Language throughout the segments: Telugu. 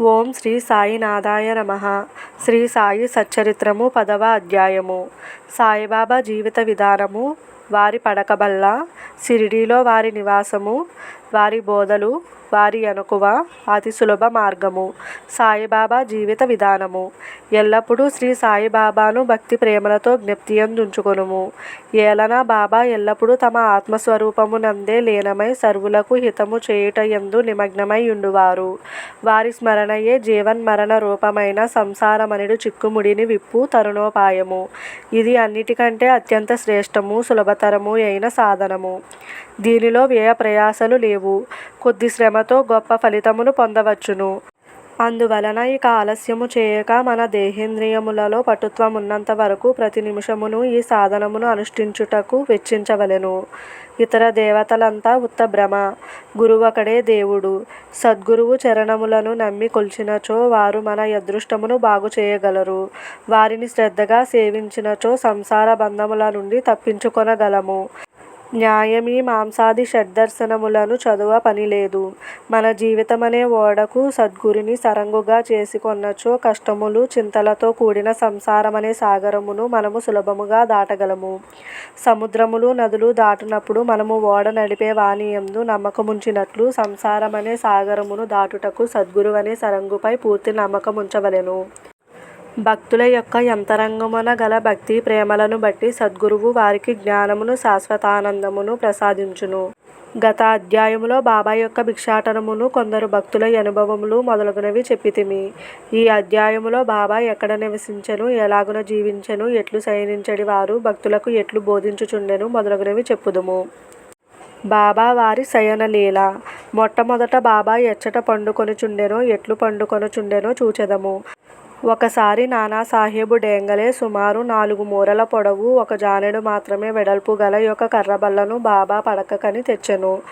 ఓం శ్రీ సాయినాథాయ నమ. శ్రీ సాయి సచ్చరిత్రము పదవ అధ్యాయము. సాయిబాబా జీవిత విధానము వారి పడకబల్ల సిరిడీలో వారి నివాసము వారి బోధలు వారి అనుకువ అతి సులభ మార్గము. సాయిబాబా జీవిత విధానము. ఎల్లప్పుడూ శ్రీ సాయిబాబాను భక్తి ప్రేమలతో జ్ఞప్తి అందుంచుకొనుము ఏలన బాబా ఎల్లప్పుడూ తమ ఆత్మస్వరూపమునందే లీనమై సర్వులకు హితము చేయుటయందు నిమగ్నమై ఉండువారు వారి స్మరణయే జీవన్మరణ రూపమైన సంసారమనిడు చిక్కుముడిని విప్పు తరుణోపాయము. ఇది అన్నిటికంటే అత్యంత శ్రేష్టము సులభతరము అయిన సాధనము. దీనిలో వ్యయ ప్రయాసలు లేవు. కొద్ది శ్రమతో గొప్ప ఫలితమును పొందవచ్చును. అందువలన ఇక ఆలస్యము చేయక మన దేహేంద్రియములలో పటుత్వం ఉన్నంత వరకు ప్రతి నిమిషమును ఈ సాధనమును అనుష్ఠించుటకు వెచ్చించవలెను. ఇతర దేవతలంతా ఉత్త భ్రమ. గురువొకడే దేవుడు. సద్గురువు చరణములను నమ్మి కొల్చినచో వారు మన అదృష్టమును బాగు చేయగలరు. వారిని శ్రద్ధగా సేవించినచో సంసార బంధముల నుండి తప్పించుకొనగలము. న్యాయమీ మాంసాది షడ్దర్శనములను చదువ పనిలేదు. మన జీవితమనే ఓడకు సద్గురిని సరంగుగా చేసుకొన్నచో కష్టములు చింతలతో కూడిన సంసారమనే సాగరమును మనము సులభముగా దాటగలము. సముద్రములు నదులు దాటునప్పుడు మనము ఓడ నడిపే వానియందు నమ్మకముంచినట్లు సంసారమనే సాగరమును దాటుటకు సద్గురువనే సరంగుపై పూర్తి నమ్మకముంచవలెను. భక్తుల యొక్క అంతరంగమున గల భక్తి ప్రేమలను బట్టి సద్గురువు వారికి జ్ఞానమును శాశ్వతానందమును ప్రసాదించును. గత అధ్యాయములో బాబా యొక్క భిక్షాటనమును కొందరు భక్తుల అనుభవములు మొదలగునవి చెప్పితిమి. ఈ అధ్యాయములో బాబా ఎక్కడ నివసించెను ఎలాగున జీవించెను ఎట్లు శయనించడి వారు భక్తులకు ఎట్లు బోధించుచుండెను మొదలగునవి చెప్పుదుము. బాబా వారి శయనలీల మొట్టమొదట బాబా ఎచ్చట పండుకొనుచుండెనో ఎట్లు పండుకొనుచుండెనో చూచెదము. ఒకసారి నానాసాహెబు డేంగలే సుమారు నాలుగు మూరల పొడవు ఒక జానెడు మాత్రమే వెడల్పు గల యొక్క కర్రబల్లను బాబా పడకకని తెచ్చెను.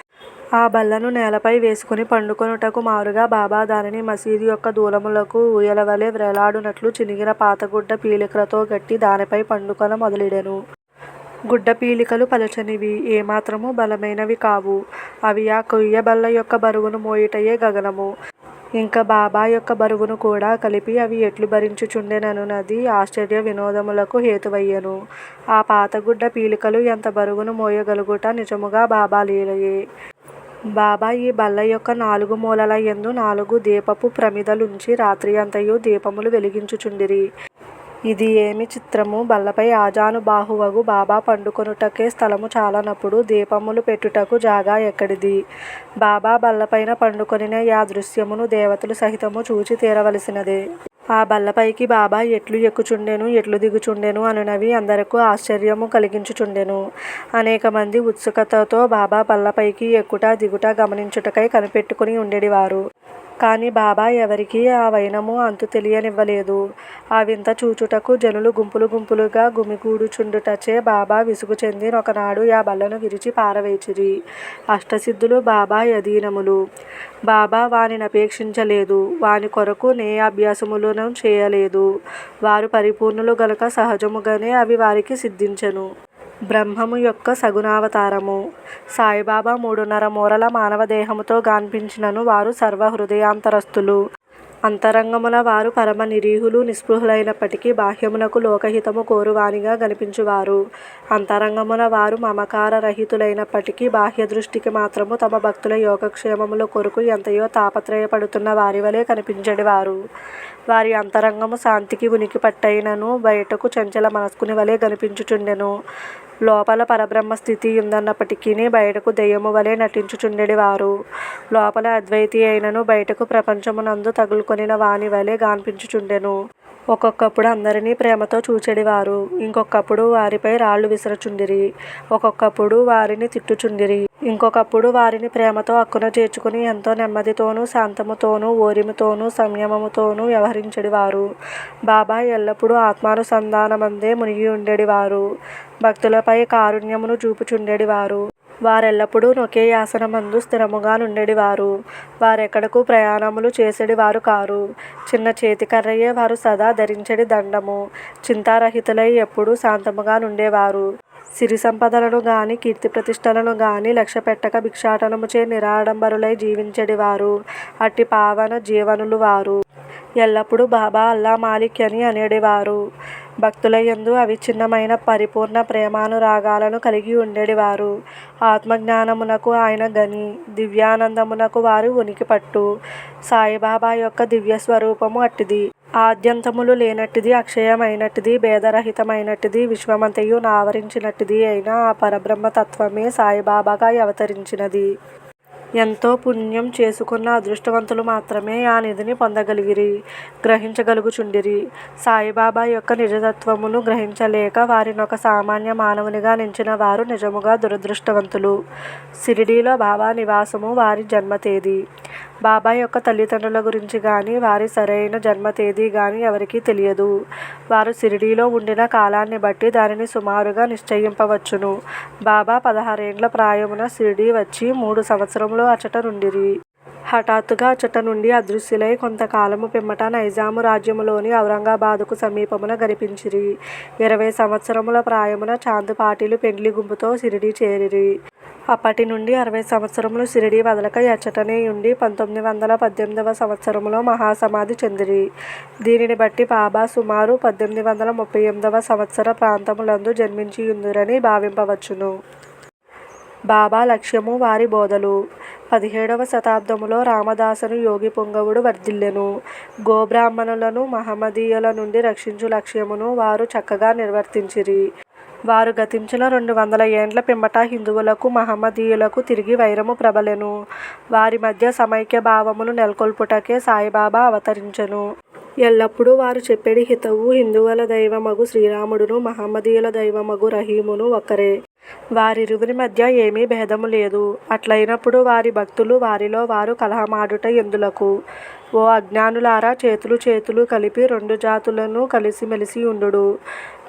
ఆ బల్లను నేలపై వేసుకుని పండుకొనుటకు మారుగా బాబా దానిని మసీదు యొక్క దూలములకు ఊయలవలె వ్రేలాడునట్లు చినిగిన పాతగుడ్డ పీలికలతో గట్టి దానిపై పండుకొన మొదలెడెను. గుడ్డ పీలికలు పలచనివి ఏమాత్రము బలమైనవి కావు. అవి ఆ కొయ్య బల్ల యొక్క బరువును మోయుటయే గగనము. ఇంక బాబా యొక్క బరువును కూడా కలిపి అవి ఎట్లు భరించుచుండెననున్నది ఆశ్చర్య వినోదములకు హేతువయ్యెను. ఆ పాతగుడ్డ పీలికలు ఎంత బరువును మోయగలుగుట నిజముగా బాబా లీలయే. బాబా ఈ బల్ల యొక్క నాలుగు మూలల యందు నాలుగు దీపపు ప్రమిదలుంచి రాత్రి అంతయు దీపములు వెలిగించుచుండిరి. ఇది ఏమి చిత్రము? బల్లపై ఆజానుబాహువగు బాబా పండుకొనుటకే స్థలము చాలనప్పుడు దీపములు పెట్టుటకు జాగా ఎక్కడిది? బాబా బల్లపైన పండుకొనిన ఆ దృశ్యమును దేవతలు సహితము చూచి తీరవలసినదే. ఆ బల్లపైకి బాబా ఎట్లు ఎక్కుచుండెను ఎట్లు దిగుచుండెను అనునవి అందరకు ఆశ్చర్యము కలిగించుచుండెను. అనేక మంది ఉత్సుకతతో బాబా బల్లపైకి ఎక్కుట దిగుట గమనించుటకై కనిపెట్టుకుని ఉండేడివారు. కానీ బాబా ఎవరికీ ఆ వైనము అంతు తెలియనివ్వలేదు. ఆ వింత చూచుటకు జనులు గుంపులు గుంపులుగా గుమిగూడుచుండుటచే బాబా విసుగు చెంది ఒకనాడు ఆ బల్లను విరిచి పారవేచిరి. అష్టసిద్ధులు బాబా యధీనములు బాబా వానినపేక్షించలేదు వాని కొరకు నే అభ్యాసములను చేయలేదు. వారు పరిపూర్ణులు గనుక సహజముగానే అవి వారికి సిద్ధించెను. బ్రహ్మము యొక్క సగుణావతారము. సాయిబాబా మూడున్నర మూరల మానవ దేహముతో గాన్పించినను వారు సర్వ హృదయాంతరస్థులు అంతరంగమున వారు పరమ నిరీహులు నిస్పృహులైనప్పటికీ బాహ్యమునకు లోకహితము కోరువానిగా కనిపించువారు అంతరంగమున వారు మమకార రహితులైనప్పటికీ బాహ్య దృష్టికి మాత్రము తమ భక్తుల యోగక్షేమముల కొరకు ఎంతయో తాపత్రయపడుతున్న వారి వలె కనిపించడివారు. వారి అంతరంగము శాంతికి ఉనికి పట్టైనను బయటకు చంచల మనస్కుని వలె కనిపించుచుండెను. లోపల పరబ్రహ్మ స్థితి ఉందన్నప్పటికీ బయటకు దెయ్యము వలె నటించుచుండెడి వారు లోపల అద్వైతి అయినను బయటకు ప్రపంచమునందు తగులుకొనిన వాని వలె గాన్పించుచుండెను. ఒక్కొక్కప్పుడు అందరినీ ప్రేమతో చూచెడివారు. ఇంకొకప్పుడు వారిపై రాళ్ళు విసరచుండిరి. ఒక్కొక్కప్పుడు వారిని తిట్టుచుండిరి. ఇంకొకప్పుడు వారిని ప్రేమతో అక్కున చేర్చుకుని ఎంతో నెమ్మదితోనూ శాంతముతోనూ ఓరిమితోనూ సంయమముతోనూ వ్యవహరించెడివారు. బాబా ఎల్లప్పుడూ ఆత్మానుసంధానమందే మునిగి ఉండేడివారు. భక్తులపై కారుణ్యమును చూపుచుండేడివారు. వారెల్లప్పుడూ ఒకే ఆసనమందు స్థిరముగా నుండెడివారు. వారెక్కడకు ప్రయాణములు చేసెడివారు కారు. చిన్న చేతికర్రయే వారు సదా ధరించెడి దండము. చింతారహితులై ఎప్పుడూ శాంతముగా నుండేవారు. సిరి సంపదలను గాని కీర్తి ప్రతిష్టలను గాని లక్ష్యపెట్టక భిక్షాటనముచే నిరాడంబరులై జీవించెడివారు. అట్టి పావన జీవనులు వారు. ఎల్లప్పుడూ బాబా అల్లా మాలిక్ అని అనేడివారు. భక్తుల యందు అవిచ్ఛిన్నమైన పరిపూర్ణ ప్రేమానురాగాలను కలిగి ఉండేడివారు. ఆత్మజ్ఞానమునకు ఆయన గని దివ్యానందమునకు వారు ఉనికిపట్టు. సాయిబాబా యొక్క దివ్య స్వరూపము అట్టిది. ఆద్యంతములు లేనట్టిది అక్షయమైనట్టిది భేదరహితమైనట్టిది విశ్వమంతయు ఆవరించినట్టిది అయిన ఆ పరబ్రహ్మ తత్వమే సాయిబాబాగా అవతరించినది. ఎంతో పుణ్యం చేసుకున్న అదృష్టవంతులు మాత్రమే ఆ నిధిని పొందగలిగిరి గ్రహించగలుగుచుండిరి. సాయిబాబా యొక్క నిజతత్వమును గ్రహించలేక వారినొక సామాన్య మానవునిగా నించిన వారు నిజముగా దురదృష్టవంతులు. షిరిడీలో బాబా నివాసము వారి జన్మ తేదీ. బాబా యొక్క తల్లిదండ్రుల గురించి కానీ వారి సరైన జన్మ తేదీ కానీ ఎవరికీ తెలియదు. వారు షిరిడీలో ఉండిన కాలాన్ని బట్టి దానిని సుమారుగా నిశ్చయింపవచ్చును. బాబా పదహారేండ్ల ప్రాయమున షిరిడీ వచ్చి మూడు సంవత్సరములు అచట నుండిరి. హఠాత్తుగా అచ్చట నుండి అదృశ్యులై కొంతకాలము పిమ్మట నైజాము రాజ్యములోని ఔరంగాబాదుకు సమీపమున గరిపించిరి ఇరవై సంవత్సరముల ప్రాయమున చాందు పాటిలు పెండ్లి గుంపుతో షిరిడీ చేరిరి. అప్పటి నుండి అరవై సంవత్సరములు సిరిడి వదలక ఎచ్చటనే ఉండి పంతొమ్మిది వందల పద్దెనిమిదవ సంవత్సరములో మహాసమాధి చెందిరి. దీనిని బట్టి బాబా సుమారు పద్దెనిమిది వందల ముప్పై ఎనిమిదవ సంవత్సర ప్రాంతములందు జన్మించియుందురని భావింపవచ్చును. బాబా లక్ష్యము వారి బోధలు. పదిహేడవ శతాబ్దములో రామదాసును యోగి పుంగవుడు వర్ధిల్లెను. గోబ్రాహ్మణులను మహమ్మదీయుల నుండి రక్షించు లక్ష్యమును వారు చక్కగా నిర్వర్తించిరి. వారు గతించిన రెండు వందల ఏండ్ల పిమ్మట హిందువులకు మహమ్మదీయులకు తిరిగి వైరము ప్రబలెను. వారి మధ్య సమైక్య భావమును నెలకొల్పుటకే సాయిబాబా అవతరించెను. ఎల్లప్పుడూ వారు చెప్పేడి హితవు. హిందువుల దైవమగు శ్రీరాముడును మహమ్మదీయుల దైవమగు రహీమును ఒక్కరే. వారిరువురి మధ్య ఏమీ భేదము లేదు. అట్లయినప్పుడు వారి భక్తులు వారిలో వారు కలహమాడుట ఎందులకు? ఓ అజ్ఞానులారా చేతులు చేతులు కలిపి రెండు జాతులను కలిసిమెలిసి ఉండుడు.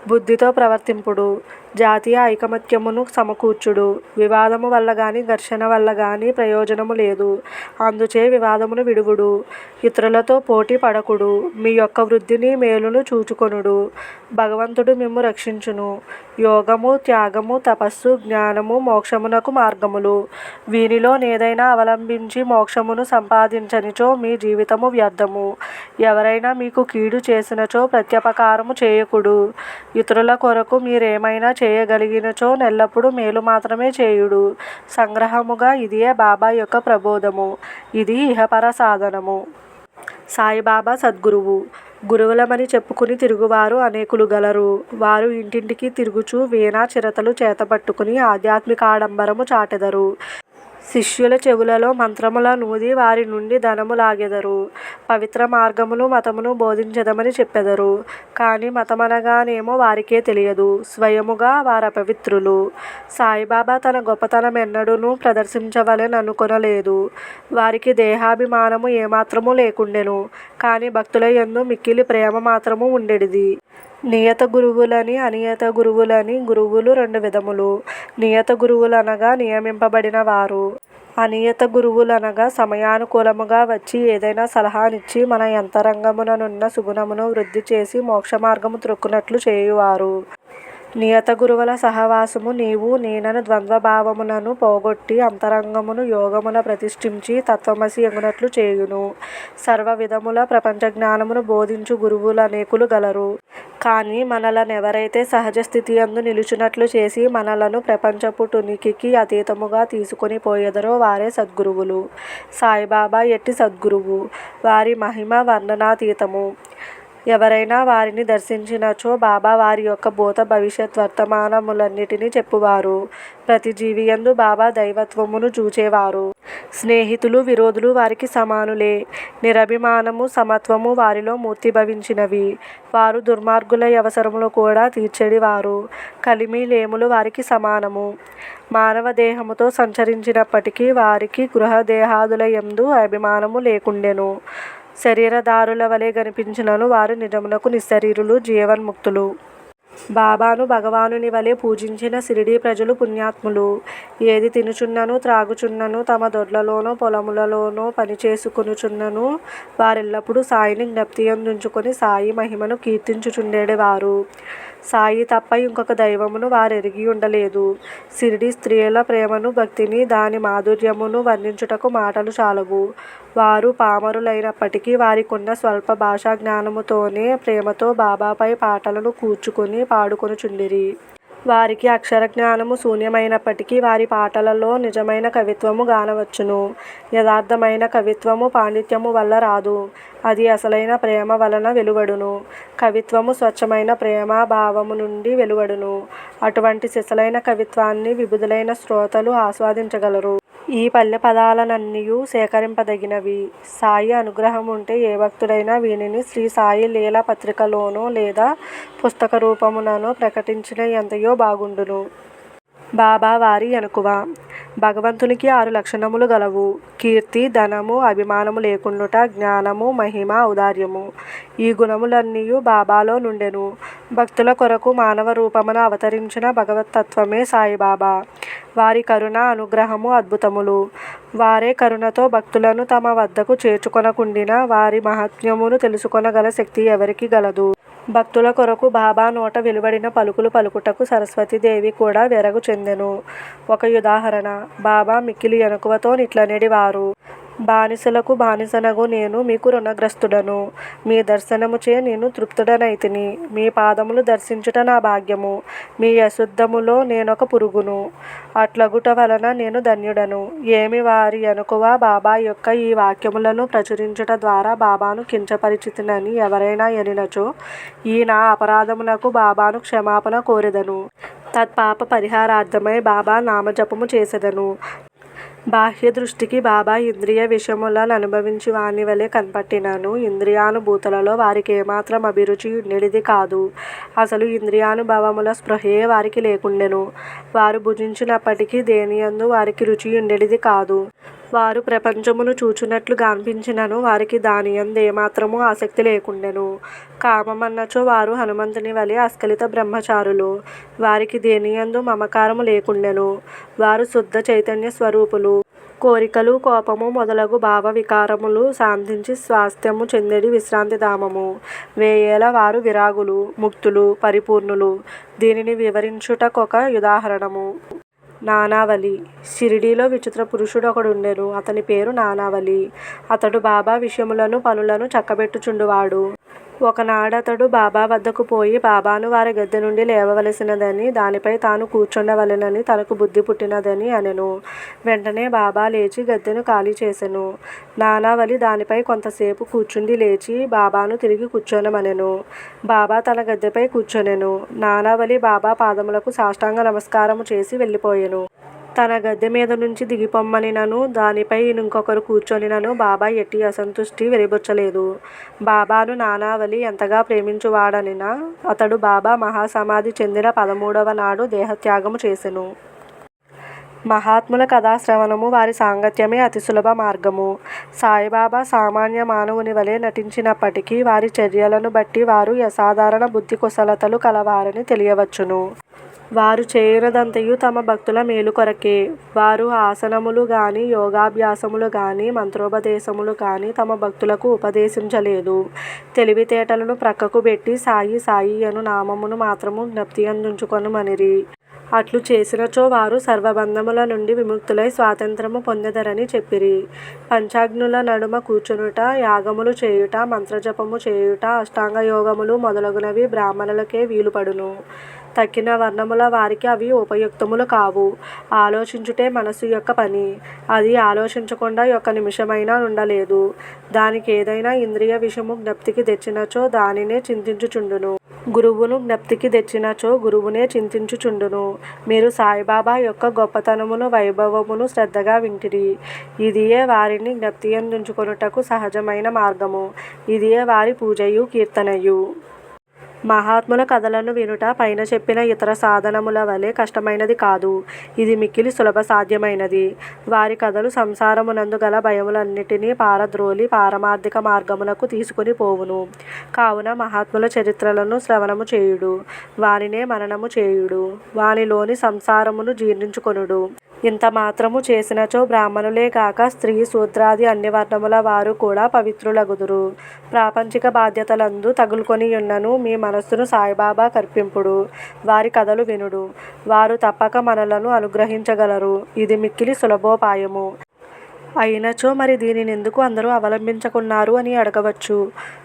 బుద్ధితో ప్రవర్తింపుడు జాతీయ ఐకమత్యమును సమకూర్చుడు. వివాదము వల్ల కానీ ఘర్షణ వల్ల కానీ ప్రయోజనము లేదు. అందుచే వివాదమును విడువుడు. ఇతరులతో పోటీ పడకుడు. మీ యొక్క వృద్ధిని మేలును చూచుకొనుడు. భగవంతుడు మిమ్ము రక్షించును. యోగము త్యాగము తపస్సు జ్ఞానము మోక్షమునకు మార్గములు. వీనిలో నేదైనా అవలంబించి మోక్షమును సంపాదించనిచో మీ జీవితము వ్యర్థము. ఎవరైనా మీకు కీడు చేసినచో ప్రత్యపకారము చేయకుడు. ఇతరుల కొరకు మీరేమైనా చేయగలిగినచో నెల్లప్పుడూ మేలు మాత్రమే చేయుడు. సంగ్రహముగా ఇదియే బాబా యొక్క ప్రబోధము. ఇది ఇహపర సాధనము సాయిబాబా సద్గురువు. గురువులమని చెప్పుకుని తిరుగువారు అనేకులు గలరు. వారు ఇంటింటికి తిరుగుచూ వీణా చిరతలు చేతపట్టుకుని ఆధ్యాత్మికాడంబరము చాటెదరు. శిష్యుల చెవులలో మంత్రముల నూది వారి నుండి ధనము లాగెదరు. పవిత్ర మార్గములు మతమును బోధించదమని చెప్పెదరు. కానీ మతమనగానేమో వారికే తెలియదు. స్వయముగా వారు అపవిత్రులు సాయిబాబా తన గొప్పతనం ఎన్నడూనూ ప్రదర్శించవలెననుకొనలేదు వారికి దేహాభిమానము ఏమాత్రము లేకుండెను. కానీ భక్తుల యందు మిక్కిలి ప్రేమ మాత్రము ఉండెడిది. నియత గురువులని అనియత గురువులని గురువులు రెండు విధములు. నియత గురువులనగా నియమింపబడిన వారు. అనియత గురువులు అనగా సమయానుకూలముగా వచ్చి ఏదైనా సలహానిచ్చి మన యంతరంగముననున్న సుగుణమును వృద్ధి చేసి మోక్ష మార్గము త్రొక్కునట్లు చేయువారు. నియత గురువుల సహవాసము నీవు నేనను ద్వంద్వభావములను పోగొట్టి అంతరంగమును యోగమున ప్రతిష్ఠించి తత్వమసి ఎగునట్లు చేయును. సర్వ విధముల ప్రపంచ జ్ఞానమును బోధించు గురువులు అనేకులు గలరు. కానీ మనలనెవరైతే సహజ స్థితి యందు నిలుచునట్లు చేసి మనలను ప్రపంచపు టునికికి అతీతముగా తీసుకొని పోయేదరో వారే సద్గురువులు. సాయిబాబా ఎట్టి సద్గురువు. వారి మహిమ వర్ణనాతీతము. ఎవరైనా వారిని దర్శించినచో బాబా వారి యొక్క భూత భవిష్యత్ వర్తమానములన్నిటినీ చెప్పువారు. ప్రతి జీవియందు బాబా దైవత్వమును చూచేవారు. స్నేహితులు విరోధులు వారికి సమానులే. నిరభిమానము సమత్వము వారిలో మూర్తిభవించినవి వారు దుర్మార్గుల అవసరములు కూడా తీర్చెడివారు. కలిమి లేములు వారికి సమానము. మానవ దేహముతో సంచరించినప్పటికీ వారికి గృహదేహాదుల ఎందు అభిమానము లేకుండెను. శరీరదారుల వలె కనిపించినను వారు నిజమునకు నిశ్శరీరులు జీవన్ముక్తులు బాబాను భగవానుని వలె పూజించిన షిరిడీ ప్రజలు పుణ్యాత్ములు. ఏది తినుచున్నను త్రాగుచున్నను తమ దొడ్లలోనో పొలములలోనో పనిచేసుకునుచున్నను వారెల్లప్పుడూ సాయిని జ్ఞప్తి జ్ఞప్తియందుంచుకొని సాయి మహిమను కీర్తించుచుండెడివారు. సాయి తప్ప ఇంకొక దైవమును వారెరిగి ఉండలేదు. షిరిడీ స్త్రీల ప్రేమను భక్తిని దాని మాధుర్యమును వర్ణించుటకు మాటలు చాలవు. వారు పామరులైనప్పటికీ వారికున్న స్వల్ప భాషా జ్ఞానముతోనే ప్రేమతో బాబాపై పాటలను కూర్చుకొని పాడుకొనుచుండిరి. వారికి అక్షర జ్ఞానము శూన్యమైనప్పటికీ వారి పాటలలో నిజమైన కవిత్వము గానవచ్చును. యథార్థమైన కవిత్వము పాండిత్యము వల్ల రాదు. అది అసలైన ప్రేమ వలన వెలువడును. కవిత్వము స్వచ్ఛమైన ప్రేమా భావమునుండి వెలువడును. అటువంటి సిసలైన కవిత్వాన్ని విభుదలైన శ్రోతలు ఆస్వాదించగలరు. ఈ పల్లె పదాలనన్నియు సేకరింపదగినవి. సాయి అనుగ్రహముంటే ఏ భక్తుడైనా వీనిని శ్రీ సాయి లీలా పత్రికలోనో లేదా పుస్తక రూపముననో ప్రకటించిన ఎంతయో బాగుండును. బాబా వారి భగవంతునికి ఆరు లక్షణములు గలవు. కీర్తి, ధనము, అభిమానము లేకుండుట, జ్ఞానము, మహిమ, ఔదార్యము. ఈ గుణములన్నీ బాబాలో నుండెను. భక్తుల కొరకు మానవ రూపమున అవతరించిన భగవతత్వమే సాయిబాబా. వారి కరుణ, అనుగ్రహము అద్భుతములు. వారే కరుణతో భక్తులను తమ వద్దకు చేర్చుకొనకుండిన వారి మహాత్మ్యమును తెలుసుకొనగల శక్తి ఎవరికి గలదు? భక్తుల కొరకు బాబా నోట వెలువడిన పలుకులు పలుకుటకు సరస్వతీదేవి కూడా వెరగు చెందెను. ఒక ఉదాహరణ బాబా మిక్కిలి యెనకువతో నిట్లనెడివారు. బానిసలకు బానిసనగు నేను మీకు రుణగ్రస్తుడను. మీ దర్శనముచే నేను తృప్తుడనైతిని. మీ పాదములు దర్శించుట నా భాగ్యము. మీ అశుద్ధములో నేనొక పురుగును. అట్లగుట వలన నేను ధన్యుడను. ఏమి వారి యెనకువ బాబా యొక్క ఈ వాక్యములను ప్రచురించుట ద్వారా బాబాను కించపరిచితినని ఎవరైనా యనినచో ఈ నా అపరాధమునకు బాబాను క్షమాపణ కోరెదను. తత్పాప పరిహారార్థమై బాబా నామజపము చేసెదను. బాహ్య దృష్టికి బాబా ఇంద్రియ విషములాలను అనుభవించి వాని వలె కనపట్టినాను ఇంద్రియానుభూతులలో వారికేమాత్రం అభిరుచి ఉండేది కాదు. అసలు ఇంద్రియానుభవముల స్పృహయే వారికి లేకుండెను. వారు భుజించినప్పటికీ దేనియందు వారికి రుచి ఉండేది కాదు. వారు ప్రపంచమును చూచునట్లు గాన్పించినను వారికి దానియందేమాత్రము ఆసక్తి లేకుండెను. కామమన్నచో వారు హనుమంతుని వలె అస్కలిత బ్రహ్మచారులు. వారికి దేనియందు మమకారము లేకుండెను. వారు శుద్ధ చైతన్య స్వరూపులు. కోరికలు, కోపము మొదలగు భావ వికారములు శాంతించి స్వాస్థ్యము చెందడి విశ్రాంతి ధామము. వేయేల వారు విరాగులు, ముక్తులు, పరిపూర్ణులు. దీనిని వివరించుటకొక ఉదాహరణము నానావలి షిరిడీలో విచిత్ర పురుషుడు పురుషుడొకడుండెను. అతని పేరు నానావలి. అతడు బాబా విషయములను పనులను చక్కబెట్టుచుండువాడు. ఒకనాడతడు బాబా వద్దకు పోయి బాబాను వారి గద్దె నుండి లేవవలసినదని, దానిపై తాను కూర్చుండవలెనని తనకు బుద్ధి పుట్టినదని అనెను. వెంటనే బాబా లేచి గద్దెను ఖాళీ చేసెను. నానావలి దానిపై కొంతసేపు కూర్చుండి లేచి బాబాను తిరిగి కూర్చొనమనెను. బాబా తన గద్దెపై కూర్చొనెను. నానావలి బాబా పాదములకు సాష్టాంగ నమస్కారము చేసి వెళ్ళిపోయెను. తన గద్దె మీద నుంచి దిగిపొమ్మనినను, దానిపై ఇంకొకరు కూర్చొనినను బాబా ఎట్టి అసంతుష్టి వెలిబుచ్చలేదు. బాబాను నానావలి ఎంతగా ప్రేమించువాడనిన అతడు బాబా మహాసమాధి చెందిన పదమూడవ నాడు దేహత్యాగము చేసెను. మహాత్ముల కథాశ్రవణము, వారి సాంగత్యమే అతి సులభ మార్గము. సాయిబాబా సామాన్య మానవుని వలె నటించినప్పటికీ వారి చర్యలను బట్టి వారు అసాధారణ బుద్ధి కుశలతలు కలవారని తెలియవచ్చును. వారు చేయునదంతయు తమ భక్తుల మేలు కొరకే. వారు ఆసనములు గాని, యోగాభ్యాసములు గాని, మంత్రోపదేశములు గాని తమ భక్తులకు ఉపదేశించలేదు. తెలివితేటలను ప్రక్కకు పెట్టి సాయి సాయి అను నామమును మాత్రము జ్ఞప్తియందుంచుకొనుమనిరి. అట్లు చేసినచో వారు సర్వబంధముల నుండి విముక్తులై స్వాతంత్రము పొందెదరని చెప్పిరి. పంచాగ్నుల నడుమ కూర్చునుట, యాగములు చేయుట, మంత్రజపము చేయుట, అష్టాంగయోగములు మొదలగునవి బ్రాహ్మణులకే వీలుపడును. తక్కిన వర్ణముల వారికి అవి ఉపయుక్తములు కావు. ఆలోచించుటే మనసు యొక్క పని. అది ఆలోచించకుండా యొక్క నిమిషమైనా ఉండలేదు దానికి ఏదైనా ఇంద్రియ విషయము జ్ఞప్తికి తెచ్చినచో దానినే చింతించుచుండును. గురువును జ్ఞప్తికి తెచ్చినచో గురువునే చింతించుచుండును. మీరు సాయిబాబా యొక్క గొప్పతనమును, వైభవమును శ్రద్ధగా వింటిరి. ఇదియే వారిని జ్ఞప్తి ఎందుకొనుటకు సహజమైన మార్గము. ఇదియే వారి పూజయు, కీర్తనయు. మహాత్ముల కథలను వినుట పైన చెప్పిన ఇతర సాధనముల వలె కష్టమైనది కాదు. ఇది మిక్కిలి సులభ సాధ్యమైనది. వారి కథలు సంసారమునందు గల భయములన్నిటినీ పారద్రోలి పారమార్థిక మార్గమునకు తీసుకుని పోవును. కావున మహాత్ముల చరిత్రలను శ్రవణము చేయుడు. వానినే మననము చేయుడు. వానిలోని సంసారమును జీర్ణించుకొనుడు. ఇంత మాత్రము చేసినచో బ్రాహ్మణులే కాక స్త్రీ శూద్రాది అన్ని వర్ణముల వారు కూడా పవిత్రులగుదురు. ప్రాపంచిక బాధ్యతలందు తగులుకొనియున్నను మీ మనస్సును సాయిబాబా కర్పింపుడు. వారి కథలు వినుడు. వారు తప్పక మనలను అనుగ్రహించగలరు. ఇది మిక్కిలి సులభోపాయము. అయినచో మరి దీనిని ఎందుకు అందరూ అవలంబించకున్నారు అని అడగవచ్చు.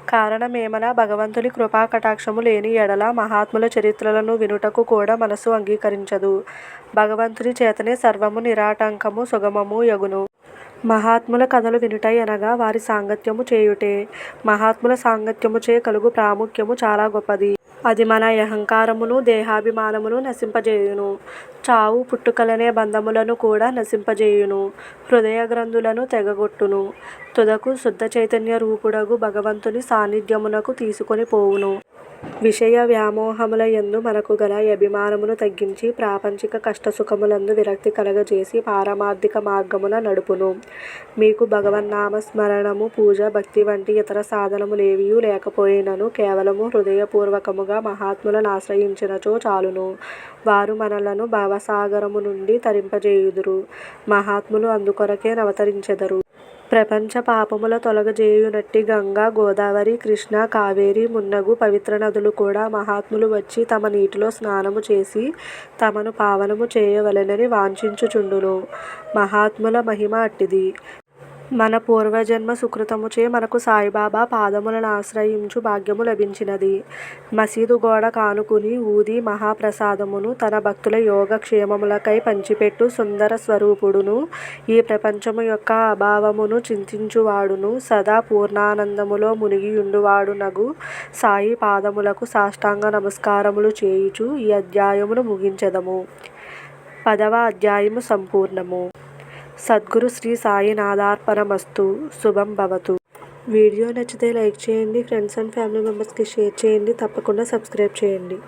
కారణమేమన భగవంతుని కృపా కటాక్షము లేని ఎడల మహాత్ముల చరిత్రలను వినుటకు కూడా మనసు అంగీకరించదు. భగవంతుని చేతనే సర్వము నిరాటంకము సుగమము యగును మహాత్ముల కథలు వినుటై అనగా వారి సాంగత్యము చేయుటే. మహాత్ముల సాంగత్యముచే కలుగు ప్రాముఖ్యము చాలా గొప్పది. అది మన అహంకారమును దేహాభిమానమును నశింపజేయును. చావు పుట్టుకలనే బంధములను కూడా నశింపజేయును. హృదయ గ్రంథులను తెగగొట్టును. తుదకు శుద్ధ చైతన్య రూపుడగు భగవంతుని సాన్నిధ్యమునకు తీసుకొని పోవును. విషయ వ్యామోహముల యందు మనకు గల అభిమానమును తగ్గించి ప్రాపంచిక కష్టసుఖములందు విరక్తి కలగజేసి పారమార్థిక మార్గమున నడుపును. మీకు భగవన్నామస్మరణము పూజ భక్తి వంటి ఇతర సాధనములేవియూ లేకపోయినను కేవలము హృదయపూర్వకముగా మహాత్ములను ఆశ్రయించినచో చాలును. వారు మనలను భవసాగరము నుండి తరింపజేయుదురు. మహాత్ములు అందుకొరకే నవతరించెదరు. ప్రపంచ పాపముల తొలగజేయునట్టి గంగా గోదావరి కృష్ణ కావేరి మున్నగు పవిత్ర నదులు కూడా మహాత్ములు వచ్చి తమ నీటిలో స్నానము చేసి తమను పావనము చేయవలెనని వాంఛించుచుండును. మహాత్ముల మహిమ అట్టిది. మన పూర్వజన్మ సుకృతముచే మనకు సాయిబాబా పాదములను ఆశ్రయించు భాగ్యము లభించినది. మసీదు గోడ కానుకుని ఊది మహాప్రసాదమును తన భక్తుల యోగక్షేమములకై పంచిపెట్టు సుందర స్వరూపుడును ఈ ప్రపంచము యొక్క అభావమును చింతించువాడును సదా పూర్ణానందములో మునిగియుండువాడునగు సాయి పాదములకు సాష్టాంగ నమస్కారములు చేయుచు ఈ అధ్యాయమును ముగించదము. పదవ అధ్యాయము సంపూర్ణము. సద్గురు శ్రీ సాయినాథార్పణమస్తు. శుభం భవతు. వీడియో నచ్చితే లైక్ చేయండి ఫ్రెండ్స్ అండ్ ఫ్యామిలీ మెంబర్స్కి షేర్ చేయండి తప్పకుండా సబ్స్క్రైబ్ చేయండి.